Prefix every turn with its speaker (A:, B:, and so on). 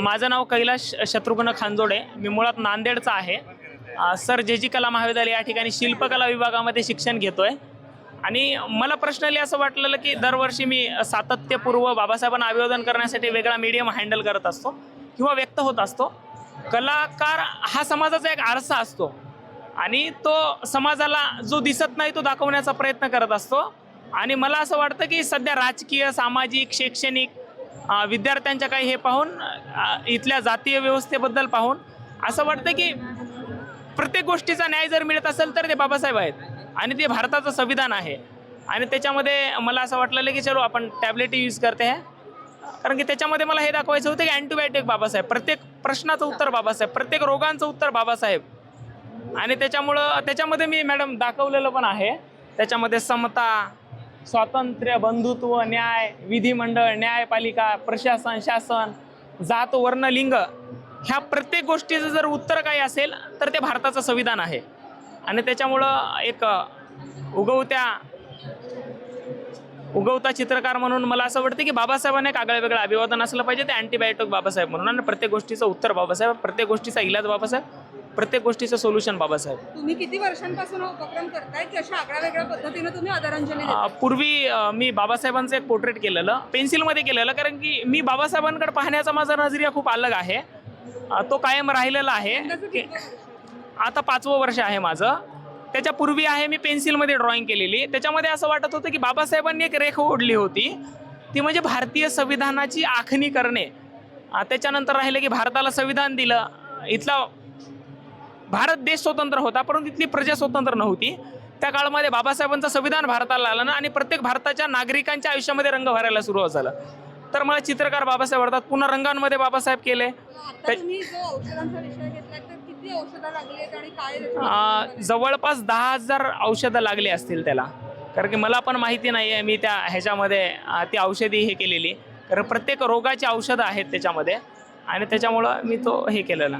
A: माझं नाव कैलाश शत्रुघ्न खांजोडे. मी मुळात नांदेडचा आहे. सर जे जी कला महाविद्यालय या ठिकाणी शिल्पकला विभागामध्ये शिक्षण घेतो आहे आणि मला पर्सनली असं वाटलेलं की दरवर्षी मी सातत्यपूर्व बाबासाहेबांना अभिवादन करण्यासाठी वेगळा मीडियम हँडल करत असतो किंवा व्यक्त होत असतो. कलाकार हा समाजाचा एक आरसा असतो. आणि तो समाजाला जो दिसत नाही तो दाखवण्याचा प्रयत्न करत असतो. आणि मला असं वाटतं की सध्या राजकीय सामाजिक शैक्षणिक विद्यार्थ्यांच्या काही हे पाहून इथल्या जातीय व्यवस्थेबद्दल पाहून असं वाटतं की प्रत्येक गोष्टीचा न्याय जर मिळत असेल तर ते बाबासाहेब आहेत. आणि ते भारताचं संविधान आहे. आणि त्याच्यामध्ये मला असं वाटलेलं की चलो आपण टॅबलेट यूज करते आहे कारण की त्याच्यामध्ये मला हे दाखवायचं होतं की अँटीबायोटिक बाबासाहेब प्रत्येक प्रश्नाचं उत्तर बाबासाहेब प्रत्येक रोगांचं उत्तर बाबासाहेब. आणि त्याच्यामुळं त्याच्यामध्ये मी मॅडम दाखवलेलं पण आहे. त्याच्यामध्ये समता स्वातंत्र्य बंधुत्व न्याय विधिमंडळ न्यायपालिका प्रशासन शासन जात वर्ण लिंग ह्या प्रत्येक गोष्टीचं जर उत्तर काही असेल तर ते भारताचं संविधान आहे. आणि त्याच्यामुळं एक उगवत्या उगवता चित्रकार म्हणून मला असं वाटतं की बाबासाहेबांना एक आगळं वेगळं अभिवादन असलं पाहिजे. ते अँटीबायोटिक बाबासाहेब म्हणून आणि प्रत्येक गोष्टीचं उत्तर बाबासाहेब प्रत्येक गोष्टीचा इलाज बाबासाहेब प्रत्येक गोष्टीचं सोल्युशन बाबासाहेब.
B: तुम्ही किती वर्षांपासून हा उपक्रम करताय? की अशा आगळ्या वेगळ्या पद्धतीने तुम्ही आदरांजली
A: अ? पूर्वी अ, मी बाबासाहेबांचं एक पोर्ट्रेट केलेलं पेन्सिलमध्ये केलेलं कारण की मी बाबासाहेबांकडे पाहण्याचा माझा नजरिया खूप अलग आहे. अ, तो कायम राहिलेला आहे.
B: अंदाजे
A: की-
B: किती वर्ष?
A: आता पाचवं वर्ष आहे माझं. त्याच्यापूर्वी आहे मी पेन्सिलमध्ये ड्रॉइंग केलेली. त्याच्यामध्ये असं वाटत होतं की बाबासाहेबांनी एक रेख ओढली होती. ती म्हणजे भारतीय संविधानाची आखणी करणे. त्याच्यानंतर राहिलं की भारताला संविधान दिलं. इथला भारत देश स्वतंत्र होता परंतु इथली प्रजा स्वतंत्र नव्हती. त्या काळामध्ये बाबासाहेबांचं संविधान भारताला आलं ना आणि प्रत्येक भारताच्या नागरिकांच्या आयुष्यामध्ये रंग भरायला सुरुवात झालं. तर मला चित्रकार बाबासाहेब वाटतात पुन्हा रंगांमध्ये बाबासाहेब केले.
B: आता तुम्ही जो औषधांचा विषय घेतलाय तर किती औषधं लागली आहेत आणि काय त्याच्यामध्ये
A: आ,
B: फरक आहे?
A: जवळपास दहा हजार औषधं लागली असतील त्याला. कारण की मला पण माहिती नाही आहे मी त्या ह्याच्यामध्ये ती औषधी हे केलेली. कारण प्रत्येक रोगाची औषधं आहेत त्याच्यामध्ये. आणि त्याच्यामुळं मी तो हे केलेला.